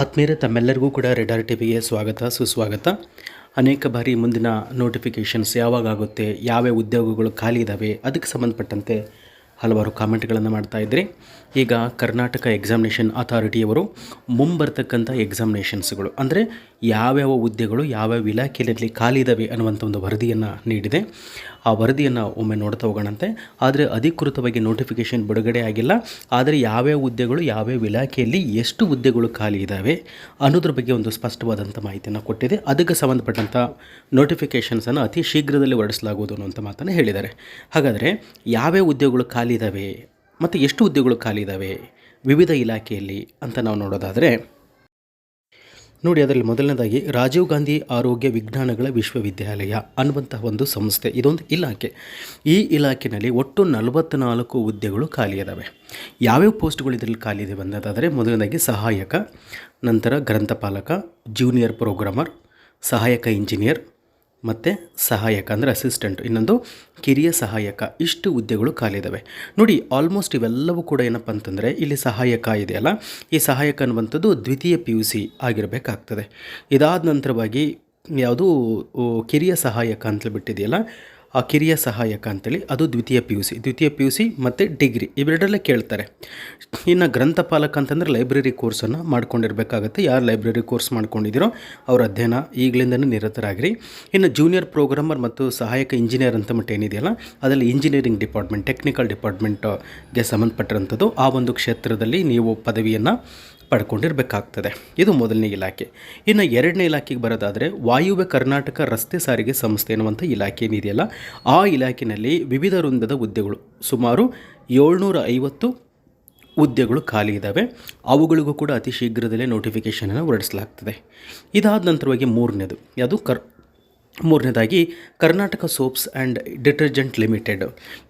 ಆತ್ಮೀಯರೇ ತಮ್ಮೆಲ್ಲರಿಗೂ ಕೂಡ ರೆಡಾರ್ ಟಿವಿಗೆ ಸ್ವಾಗತ, ಸುಸ್ವಾಗತ. ಅನೇಕ ಬಾರಿ ಮುಂದಿನ ನೋಟಿಫಿಕೇಷನ್ಸ್ ಯಾವಾಗ ಆಗುತ್ತೆ ಯಾವ್ಯಾವ ಉದ್ಯೋಗಗಳು ಖಾಲಿ ಇದ್ದಾವೆ ಅದಕ್ಕೆ ಸಂಬಂಧಪಟ್ಟಂತೆ ಹಲವಾರು ಕಾಮೆಂಟ್ಗಳನ್ನು ಮಾಡ್ತಾ ಇದ್ರಿ. ಈಗ ಕರ್ನಾಟಕ ಎಕ್ಸಾಮಿನೇಷನ್ ಅಥಾರಿಟಿಯವರು ಮುಂಬರ್ತಕ್ಕಂಥ ಎಕ್ಸಾಮಿನೇಷನ್ಸ್ಗಳು ಅಂದರೆ ಯಾವ್ಯಾವ ಹುದ್ದೆಗಳು, ಯಾವ್ಯಾವ ಇಲಾಖೆಯಲ್ಲಿ ಖಾಲಿ ಇದ್ದಾವೆ ಅನ್ನುವಂಥ ಒಂದು ವರದಿಯನ್ನು ನೀಡಿದೆ. ಆ ವರದಿಯನ್ನು ಒಮ್ಮೆ ನೋಡ್ತಾ ಹೋಗೋಣಂತೆ. ಆದರೆ ಅಧಿಕೃತವಾಗಿ ನೋಟಿಫಿಕೇಷನ್ ಬಿಡುಗಡೆ ಆಗಿಲ್ಲ. ಆದರೆ ಯಾವ್ಯಾವ ಹುದ್ದೆಗಳು, ಯಾವ್ಯಾವ ಇಲಾಖೆಯಲ್ಲಿ ಎಷ್ಟು ಹುದ್ದೆಗಳು ಖಾಲಿ ಇದ್ದಾವೆ ಅನ್ನೋದ್ರ ಬಗ್ಗೆ ಒಂದು ಸ್ಪಷ್ಟವಾದಂಥ ಮಾಹಿತಿಯನ್ನು ಕೊಟ್ಟಿದೆ. ಅದಕ್ಕೆ ಸಂಬಂಧಪಟ್ಟಂಥ ನೋಟಿಫಿಕೇಷನ್ಸನ್ನು ಅತಿ ಶೀಘ್ರದಲ್ಲಿ ಹೊರಡಿಸಲಾಗುವುದು ಅನ್ನೋಂಥ ಮಾತನ್ನು ಹೇಳಿದ್ದಾರೆ. ಹಾಗಾದರೆ ಯಾವ್ಯಾವ ಹುದ್ದೆಗಳು ಖಾಲಿ ಇದ್ದಾವೆ ಮತ್ತು ಎಷ್ಟು ಹುದ್ದೆಗಳು ಖಾಲಿ ಇದ್ದಾವೆ ವಿವಿಧ ಇಲಾಖೆಯಲ್ಲಿ ಅಂತ ನಾವು ನೋಡೋದಾದರೆ ನೋಡಿ, ಅದರಲ್ಲಿ ಮೊದಲನೇದಾಗಿ ರಾಜೀವ್ ಗಾಂಧಿ ಆರೋಗ್ಯ ವಿಜ್ಞಾನಗಳ ವಿಶ್ವವಿದ್ಯಾಲಯ ಅನ್ನುವಂತಹ ಒಂದು ಸಂಸ್ಥೆ. ಇದೊಂದು ಇಲಾಖೆ. ಈ ಇಲಾಖೆಯಲ್ಲಿ ಒಟ್ಟು ನಲವತ್ತ್ನಾಲ್ಕು ಹುದ್ದೆಗಳು ಖಾಲಿ ಇದ್ದಾವೆ ಯಾವ್ಯಾವ ಪೋಸ್ಟ್ಗಳು ಇದರಲ್ಲಿ ಖಾಲಿ ಇದೆ ಬಂದದಾದರೆ ಮೊದಲನೇದಾಗಿ ಸಹಾಯಕ, ನಂತರ ಗ್ರಂಥಪಾಲಕ, ಜೂನಿಯರ್ ಪ್ರೋಗ್ರಾಮರ್, ಸಹಾಯಕ ಇಂಜಿನಿಯರ್ ಮತ್ತು ಸಹಾಯಕ ಅಂದರೆ ಅಸಿಸ್ಟೆಂಟ್ ಇನ್ನೊಂದು ಕಿರಿಯ ಸಹಾಯಕ. ಇಷ್ಟು ಹುದ್ದೆಗಳು ಖಾಲಿ ಇದ್ದಾವೆ ನೋಡಿ ಆಲ್ಮೋಸ್ಟ್ ಇವೆಲ್ಲವೂ ಕೂಡ ಏನಪ್ಪ ಅಂತಂದರೆ ಇಲ್ಲಿ ಸಹಾಯಕ ಇದೆಯಲ್ಲ. ಈ ಸಹಾಯಕ ಅನ್ನುವಂಥದ್ದು ದ್ವಿತೀಯ ಪಿ ಯು ಸಿ ಆಗಿರಬೇಕಾಗ್ತದೆ. ಇದಾದ ನಂತರವಾಗಿ ಯಾವುದು ಕಿರಿಯ ಸಹಾಯಕ ಅಂತ ಬಿಟ್ಟಿದೆಯಲ್ಲ ಕಿರಿಯ ಸಹಾಯಕ ಅಂತೇಳಿ, ಅದು ದ್ವಿತೀಯ ಪಿ ಯು ಸಿ ದ್ವಿತೀಯ ಪಿ ಯು ಸಿ ಮತ್ತು ಡಿಗ್ರಿ, ಇವೆರಡರಲ್ಲೇ ಕೇಳ್ತಾರೆ. ಇನ್ನು ಗ್ರಂಥಪಾಲಕ ಅಂತಂದರೆ ಲೈಬ್ರರಿ ಕೋರ್ಸನ್ನು ಮಾಡ್ಕೊಂಡಿರಬೇಕಾಗತ್ತೆ. ಯಾರು ಲೈಬ್ರರಿ ಕೋರ್ಸ್ ಮಾಡ್ಕೊಂಡಿದ್ದೀರೋ ಅವ್ರ ಅಧ್ಯಯನ ಈಗಲಿಂದನೇ ನಿರತರಾಗಿರಿ. ಇನ್ನು ಜೂನಿಯರ್ ಪ್ರೋಗ್ರಾಮರ್ ಮತ್ತು ಸಹಾಯಕ ಇಂಜಿನಿಯರ್ ಅಂತ ಮಟ್ಟ ಏನಿದೆಯಲ್ಲ, ಅದರಲ್ಲಿ ಇಂಜಿನಿಯರಿಂಗ್ ಡಿಪಾರ್ಟ್ಮೆಂಟ್ ಟೆಕ್ನಿಕಲ್ ಡಿಪಾರ್ಟ್ಮೆಂಟ್ಗೆ ಸಂಬಂಧಪಟ್ಟಿರೋಂಥದ್ದು ಆ ಒಂದು ಕ್ಷೇತ್ರದಲ್ಲಿ ನೀವು ಪದವಿಯನ್ನು ಪಡ್ಕೊಂಡಿರಬೇಕಾಗ್ತದೆ. ಇದು ಮೊದಲನೇ ಇಲಾಖೆ. ಇನ್ನು ಎರಡನೇ ಇಲಾಖೆಗೆ ಬರೋದಾದರೆ ವಾಯುವ್ಯ ಕರ್ನಾಟಕ ರಸ್ತೆ ಸಾರಿಗೆ ಸಂಸ್ಥೆ ಎನ್ನುವಂಥ ಇಲಾಖೆ ಏನಿದೆಯಲ್ಲ, ಆ ಇಲಾಖೆಯಲ್ಲಿ ವಿವಿಧ ವೃಂದದ ಹುದ್ದೆಗಳು ಸುಮಾರು ಏಳ್ನೂರ ಐವತ್ತು ಹುದ್ದೆಗಳು ಖಾಲಿ ಇದ್ದಾವೆ ಅವುಗಳಿಗೂ ಕೂಡ ಅತಿ ಶೀಘ್ರದಲ್ಲೇ ನೋಟಿಫಿಕೇಷನನ್ನು ಹೊರಡಿಸಲಾಗ್ತದೆ. ಇದಾದ ನಂತರವಾಗಿ ಮೂರನೇದು, ಅದು ಕರ್ ಮೂರನೇದಾಗಿ, Karnataka soaps and detergent limited.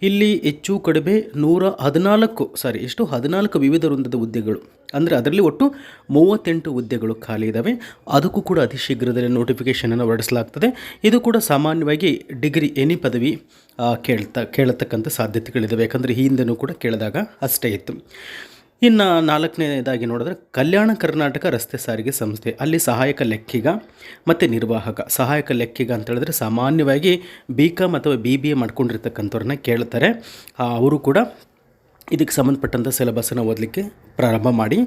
ಇಲ್ಲಿ ಹೆಚ್ಚು ಕಡಿಮೆ ನೂರ ಹದಿನಾಲ್ಕು, ಸಾರಿ, ಎಷ್ಟು? ಹದಿನಾಲ್ಕು ವಿವಿಧ ವೃಂದದ ಹುದ್ದೆಗಳು. ಅಂದರೆ ಅದರಲ್ಲಿ ಒಟ್ಟು ಮೂವತ್ತೆಂಟು ಹುದ್ದೆಗಳು ಖಾಲಿ ಇದ್ದಾವೆ ಅದಕ್ಕೂ ಕೂಡ ಅತಿ ಶೀಘ್ರದಲ್ಲಿ ನೋಟಿಫಿಕೇಷನನ್ನು ಹೊರಡಿಸಲಾಗ್ತದೆ. ಇದು ಕೂಡ ಸಾಮಾನ್ಯವಾಗಿ ಡಿಗ್ರಿ ಎನಿ ಪದವಿ ಕೇಳ್ತಾ, ಕೇಳತಕ್ಕಂಥ ಸಾಧ್ಯತೆಗಳಿದ್ದಾವೆ ಯಾಕಂದರೆ ಈ ಹಿಂದೆನೂ ಕೂಡ ಕೇಳಿದಾಗ ಅಷ್ಟೇ ಇತ್ತು. ಇನ್ನು ನಾಲ್ಕನೇದಾಗಿ ನೋಡಿದ್ರೆ ಕಲ್ಯಾಣ ಕರ್ನಾಟಕ ರಸ್ತೆ ಸಾರಿಗೆ ಸಂಸ್ಥೆ. ಅಲ್ಲಿ ಸಹಾಯಕ ಲೆಕ್ಕಿಗ ಮತ್ತು ನಿರ್ವಾಹಕ. ಸಹಾಯಕ ಲೆಕ್ಕಿಗ ಅಂತ ಹೇಳಿದ್ರೆ ಸಾಮಾನ್ಯವಾಗಿ ಬಿ ಕಾಮ್ ಅಥವಾ ಬಿ ಬಿ ಎ ಮಾಡ್ಕೊಂಡಿರ್ತಕ್ಕಂಥವ್ರನ್ನ ಕೇಳ್ತಾರೆ. ಅವರು ಕೂಡ ಇದಕ್ಕೆ ಸಂಬಂಧಪಟ್ಟಂಥ ಸಿಲೆಬಸ್ಸನ್ನು ಓದಲಿಕ್ಕೆ ಪ್ರಾರಂಭ ಮಾಡಿ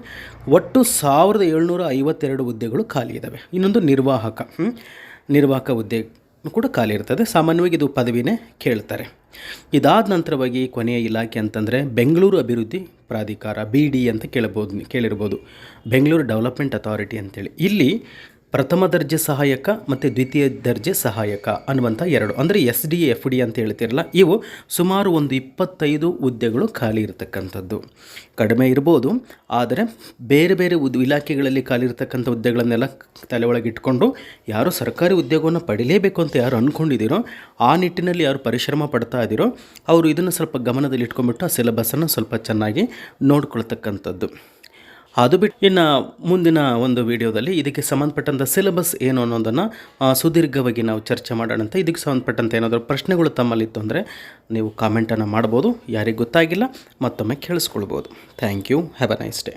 ಒಟ್ಟು ಸಾವಿರದ ಏಳ್ನೂರ ಐವತ್ತೆರಡು ಹುದ್ದೆಗಳು ಖಾಲಿ ಇದ್ದಾವೆ ಇನ್ನೊಂದು ನಿರ್ವಾಹಕ? ನಿರ್ವಾಹಕ ಹುದ್ದೆ ಕೂಡ ಖಾಲಿ ಇರ್ತದೆ. ಸಾಮಾನ್ಯವಾಗಿ ಇದು ಪದವಿನೇ ಕೇಳ್ತಾರೆ. ಇದಾದ ನಂತರವಾಗಿ ಕೊನೆಯ ಇಲಾಖೆ ಅಂತಂದರೆ ಬೆಂಗಳೂರು ಅಭಿವೃದ್ಧಿ ಪ್ರಾಧಿಕಾರ, ಬಿ ಡಿ ಅಂತ ಕೇಳಬಹುದು, ಕೇಳಿರ್ಬೋದು. ಬೆಂಗಳೂರು ಡೆವಲಪ್ಮೆಂಟ್ ಅಥಾರಿಟಿ ಅಂತೇಳಿ. ಇಲ್ಲಿ ಪ್ರಥಮ ದರ್ಜೆ ಸಹಾಯಕ ಮತ್ತು ದ್ವಿತೀಯ ದರ್ಜೆ ಸಹಾಯಕ ಅನ್ನುವಂಥ ಎರಡು. ಅಂದರೆ ಎಸ್ ಡಿ ಎಫ್ ಡಿ ಅಂತ ಹೇಳ್ತಿರಲ್ಲ, ಇವು ಸುಮಾರು ಒಂದು ಇಪ್ಪತ್ತೈದು ಹುದ್ದೆಗಳು ಖಾಲಿ ಇರತಕ್ಕಂಥದ್ದು. ಕಡಿಮೆ ಇರ್ಬೋದು, ಆದರೆ ಬೇರೆ ಬೇರೆ ಉದ್, ಇಲಾಖೆಗಳಲ್ಲಿ ಖಾಲಿ ಇರತಕ್ಕಂಥ ಹುದ್ದೆಗಳನ್ನೆಲ್ಲ ತಲೆ ಒಳಗೆ ಯಾರು ಸರ್ಕಾರಿ ಉದ್ಯೋಗವನ್ನು ಪಡಿಲೇಬೇಕು ಅಂತ ಯಾರು ಅಂದ್ಕೊಂಡಿದ್ದೀರೋ ಆ ನಿಟ್ಟಿನಲ್ಲಿ ಯಾರು ಪರಿಶ್ರಮ ಪಡ್ತಾ ಇದ್ದೀರೋ, ಅವರು ಇದನ್ನು ಸ್ವಲ್ಪ ಗಮನದಲ್ಲಿ ಇಟ್ಕೊಂಡ್ಬಿಟ್ಟು ಆ ಸಿಲೆಬಸ್ಸನ್ನು ಸ್ವಲ್ಪ ಚೆನ್ನಾಗಿ ನೋಡ್ಕೊಳ್ತಕ್ಕಂಥದ್ದು. ಅದು ಬಿಟ್ಟು ಇನ್ನು ಮುಂದಿನ ಒಂದು ವಿಡಿಯೋದಲ್ಲಿ ಇದಕ್ಕೆ ಸಂಬಂಧಪಟ್ಟಂಥ ಸಿಲೆಬಸ್ ಏನು ಅನ್ನೋದನ್ನು ಸುದೀರ್ಘವಾಗಿ ನಾವು ಚರ್ಚೆ ಮಾಡೋಣಂತೆ ಇದಕ್ಕೆ ಸಂಬಂಧಪಟ್ಟಂಥ ಏನಾದರೂ ಪ್ರಶ್ನೆಗಳು ತಮ್ಮಲ್ಲಿತ್ತು ಅಂದರೆ ನೀವು ಕಾಮೆಂಟನ್ನು ಮಾಡ್ಬೋದು. ಯಾರಿಗೆ ಗೊತ್ತಾಗಿಲ್ಲ ಮತ್ತೊಮ್ಮೆ ಕೇಳಿಸ್ಕೊಳ್ಬೋದು. Thank you have a nice day